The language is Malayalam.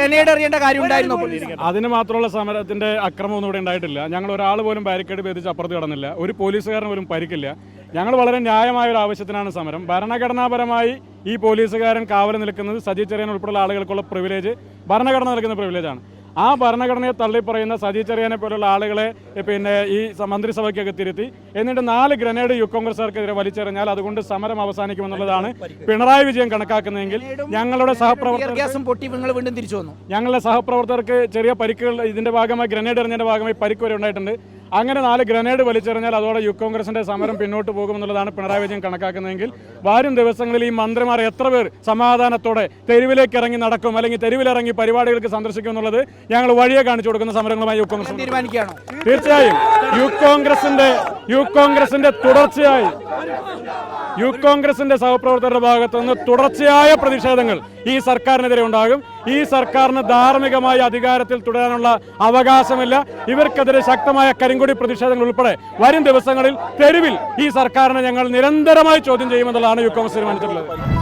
ഗ്രനേഡ് എറിയേണ്ട കാര്യം ഉണ്ടായിരുന്നു അതിന് മാത്രമുള്ള സമരത്തിന്റെ അക്രമമൊന്നും ഇവിടെ ഉണ്ടായിട്ടില്ല. ഞങ്ങൾ ഒരാൾ പോലും ബാരിക്കേഡ് ഭേദിച്ച് അപ്പുറത്ത് കടന്നില്ല. ഒരു പോലീസുകാരൻ പോലും പരിക്കില്ല. ഞങ്ങൾ വളരെ ന്യായമായ ഒരു ആവശ്യത്തിനാണ് സമരം. ഭരണഘടനാപരമായി ഈ പോലീസുകാരൻ കാവൽ നിൽക്കുന്നത് സജി ചെറിയൻ ഉൾപ്പെടെയുള്ള ആളുകൾക്കുള്ള പ്രിവിലേജ് ഭരണഘടന നൽകുന്ന പ്രിവിലേജാണ് ആ ഭരണഘടനയെ തള്ളിപ്പറയുന്ന സജി ചെറിയാനെ പോലുള്ള ആളുകളെ പിന്നെ ഈ സ- മന്ത്രിസഭയ്ക്കൊക്കെ തിരുത്തി. എന്നിട്ട് നാല് ഗ്രനേഡ് യു കോൺഗ്രസ്സുകാർക്കെതിരെ വലിച്ചെറിഞ്ഞാൽ അതുകൊണ്ട് സമരം അവസാനിക്കുമെന്നുള്ളതാണ് പിണറായി വിജയൻ കണക്കാക്കുന്നതെങ്കിൽ ഞങ്ങളുടെ സഹപ്രവർത്തകർ ഞങ്ങളുടെ സഹപ്രവർത്തകർക്ക് ചെറിയ പരിക്കുകൾ ഇതിന്റെ ഭാഗമായി ഗ്രനേഡ് എറിഞ്ഞതിന്റെ ഭാഗമായി പരിക്ക് വരെ ഉണ്ടായിട്ടുണ്ട്. അങ്ങനെ നാല് ഗ്രനേഡ് വലിച്ചെറിഞ്ഞാൽ അതോടെ യു കോൺഗ്രസിന്റെ സമരം പിന്നോട്ട് പോകുമെന്നുള്ളതാണ് പിണറായി വിജയൻ കണക്കാക്കുന്നതെങ്കിൽ വരും ദിവസങ്ങളിൽ ഈ മന്ത്രിമാർ എത്ര പേർ സമാധാനത്തോടെ തെരുവിലേക്ക് ഇറങ്ങി നടക്കും അല്ലെങ്കിൽ തെരുവിലിറങ്ങി പരിപാടികൾക്ക് സന്ദർശിക്കും എന്നുള്ളത് ഞങ്ങൾ വഴിയെ കാണിച്ചു കൊടുക്കുന്ന സമരങ്ങളുമായി യു കോൺഗ്രസ് തീർച്ചയായും യു കോൺഗ്രസിന്റെ യു കോൺഗ്രസിന്റെ തുടർച്ചയായി യു കോൺഗ്രസിന്റെ സഹപ്രവർത്തകരുടെ ഭാഗത്തു നിന്ന് തുടർച്ചയായ പ്രതിഷേധങ്ങൾ ഈ സർക്കാരിനെതിരെ ഉണ്ടാകും. ഈ സർക്കാരിന് ധാർമ്മികമായി അധികാരത്തിൽ തുടരാനുള്ള അവകാശമില്ല. ഇവർക്കെതിരെ ശക്തമായ കരിങ്കൊടി പ്രതിഷേധങ്ങൾ ഉൾപ്പെടെ വരും ദിവസങ്ങളിൽ തെരുവിൽ ഈ സർക്കാരിനെ ഞങ്ങൾ നിരന്തരമായി ചോദ്യം ചെയ്യുമെന്നുള്ളതാണ് യൂത്ത് കോൺഗ്രസ് തീരുമാനിച്ചിട്ടുള്ളത്.